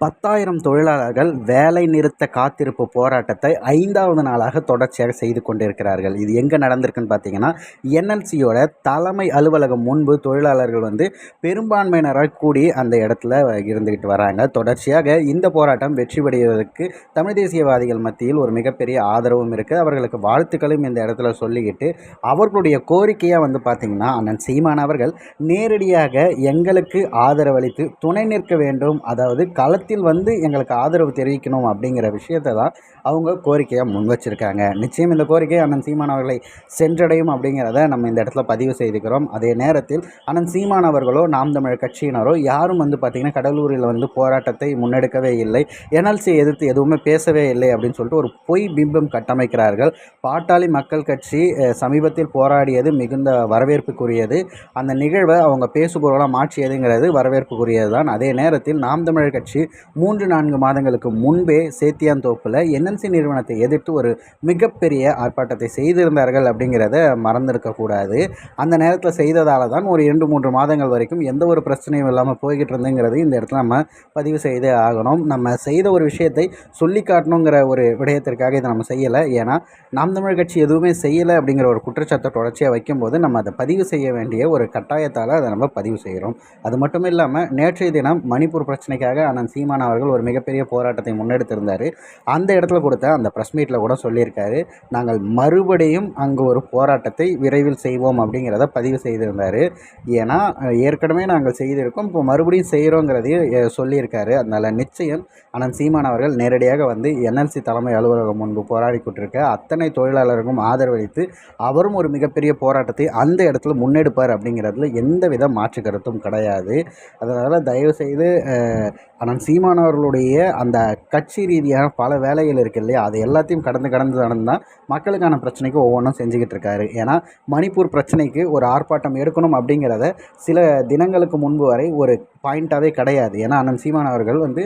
பத்தாயிரம் தொழிலாளர்கள் வேலை நிறுத்த காத்திருப்பு போராட்டத்தை ஐந்தாவது நாளாக தொடர்ச்சியாக செய்து கொண்டிருக்கிறார்கள். இது எங்கே நடந்திருக்குன்னு பார்த்தீங்கன்னா என்எல்சியோட தலைமை அலுவலகம் முன்பு தொழிலாளர்கள் வந்து பெரும்பான்மையினராக கூடி அந்த இடத்துல இருந்துக்கிட்டு வராங்க. தொடர்ச்சியாக இந்த போராட்டம் வெற்றி பெறுவதற்கு தமிழ் தேசியவாதிகள் மத்தியில் ஒரு மிகப்பெரிய ஆதரவும் இருக்குது அவர்களுக்கு வாழ்த்துக்களும் இந்த இடத்துல சொல்லிக்கிட்டு அவர்களுடைய கோரிக்கையாக வந்து பார்த்திங்கன்னா அண்ணன் சீமான் அவர்கள் நேரடியாக எங்களுக்கு ஆதரவளித்து துணை நிற்க வேண்டும். அதாவது களத்தில் களத்தில் வந்து எங்களுக்கு ஆதரவு தெரிவிக்கணும் அப்படிங்கிற விஷயத்தை தான் அவங்க கோரிக்கையாக முன் வச்சுருக்காங்க நிச்சயம் இந்த கோரிக்கை அண்ணன் சீமான் அவர்களை சென்றடையும் அப்படிங்கிறத நம்ம இந்த இடத்துல பதிவு செய்துக்கிறோம். அதே நேரத்தில் அண்ணன் சீமான் அவர்களோ நாம் தமிழர் கட்சியினரோ யாரும் வந்து பார்த்திங்கன்னா கடலூரில் வந்து போராட்டத்தை முன்னெடுக்கவே இல்லை. என்எல்சியை எதிர்த்து எதுவுமே பேசவே இல்லை அப்படின்னு சொல்லிட்டு ஒரு பொய் பிம்பம் கட்டமைக்கிறார்கள். பாட்டாளி மக்கள் கட்சி சமீபத்தில் போராடியது மிகுந்த வரவேற்புக்குரியது. அந்த நிகழ்வை அவங்க பேசுபொருளாக மாற்றியதுங்கிறது வரவேற்புக்குரியது தான் அதே நேரத்தில் நாம் தமிழர் கட்சி மூன்று நான்கு மாதங்களுக்கு முன்பே சேத்தியாந்தோப்பில் என்என்சி நிறுவனத்தை எதிர்த்து ஒரு மிகப்பெரிய ஆர்ப்பாட்டத்தை செய்திருந்தார்கள் அப்படிங்கிறத மறந்துருக்கக்கூடாது அந்த நேரத்தில் செய்ததால் தான் ஒரு இரண்டு மூன்று மாதங்கள் வரைக்கும் எந்த ஒரு பிரச்சனையும் இல்லாமல் போய்கிட்டு இருந்துங்கிறது இந்த இடத்துல நம்ம பதிவு செய்தே ஆகணும். நம்ம செய்த ஒரு விஷயத்தை சொல்லி காட்டணுங்கிற ஒரு விடயத்திற்காக இதை நம்ம செய்யலை. ஏன்னா நாம் தமிழ் கட்சி எதுவுமே செய்யலை அப்படிங்கிற ஒரு குற்றச்சாட்டை தொடர்ச்சியாக வைக்கும்போது நம்ம அதை பதிவு செய்ய வேண்டிய ஒரு கட்டாயத்தால் அதை நம்ம பதிவு செய்கிறோம் அது மட்டும் இல்லாமல் நேற்றைய தினம் மணிப்பூர் பிரச்சனைக்காக அண்ணன் சீமான் அவர்கள் ஒரு மிகப்பெரிய போராட்டத்தை முன்னெடுத்திருந்தார். அந்த இடத்துல கொடுத்த அந்த ப்ரெஸ் மீட்டில் கூட சொல்லியிருக்காரு. நாங்கள் மறுபடியும் அங்கே ஒரு போராட்டத்தை விரைவில் செய்வோம் அப்படிங்கிறத பதிவு செய்திருந்தார். ஏன்னா ஏற்கனவே நாங்கள் செய்திருக்கோம். இப்போ மறுபடியும் செய்கிறோங்கிறதையும் சொல்லியிருக்காரு. அதனால் நிச்சயம் ஆனால் சீமான் அவர்கள் நேரடியாக வந்து என்எல்சி தலைமை அலுவலகம் முன்பு போராடி கொண்டிருக்க அத்தனை தொழிலாளர்களுக்கும் ஆதரவளித்து அவரும் ஒரு மிகப்பெரிய போராட்டத்தை அந்த இடத்துல முன்னெடுப்பார் அப்படிங்கிறதுல எந்த வித மாற்று கருத்தும் கிடையாது. அதனால் தயவுசெய்து ஆனால் சீமானவர்களுடைய அந்த கட்சி ரீதியான பல வேலைகள் இருக்குது இல்லையா? அது எல்லாத்தையும் கடந்து கடந்து நடந்தால் மக்களுக்கான பிரச்சனைக்கு ஒவ்வொன்றும் செஞ்சுக்கிட்டு இருக்காரு. ஏன்னா மணிப்பூர் பிரச்சனைக்கு ஒரு ஆர்ப்பாட்டம் எடுக்கணும் அப்படிங்கிறத சில தினங்களுக்கு முன்பு வரை ஒரு பாயிண்ட்டாகவே கிடையாது. ஏன்னா அண்ணன் சீமான் அவர்கள் வந்து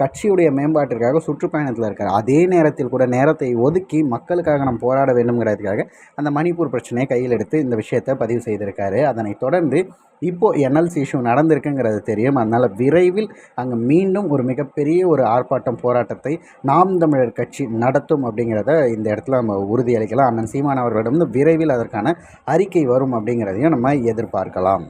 கட்சியுடைய மேம்பாட்டிற்காக சுற்றுப்பயணத்தில் இருக்கார். அதே நேரத்தில் கூட நேரத்தை ஒதுக்கி மக்களுக்காக நம்ம போராட வேண்டும்ங்கிறதுக்காக அந்த மணிப்பூர் பிரச்சனையை கையில் எடுத்து இந்த விஷயத்தை பதிவு செய்திருக்காரு. அதனை தொடர்ந்து இப்போது என்எல்சி இஷ்யூ நடந்திருக்குங்கிறது தெரியும். அதனால் விரைவில் அங்கே மீண்டும் ஒரு மிகப்பெரிய ஒரு ஆர்ப்பாட்டம் போராட்டத்தை நாம் தமிழர் கட்சி நடத்தும் அப்படிங்கிறத இந்த இடத்துல நம்ம உறுதியளிக்கலாம். அண்ணன் சீமான் அவர்களிடம் விரைவில் அதற்கான அறிக்கை வரும் அப்படிங்கிறதையும் நம்ம எதிர்பார்க்கலாம்.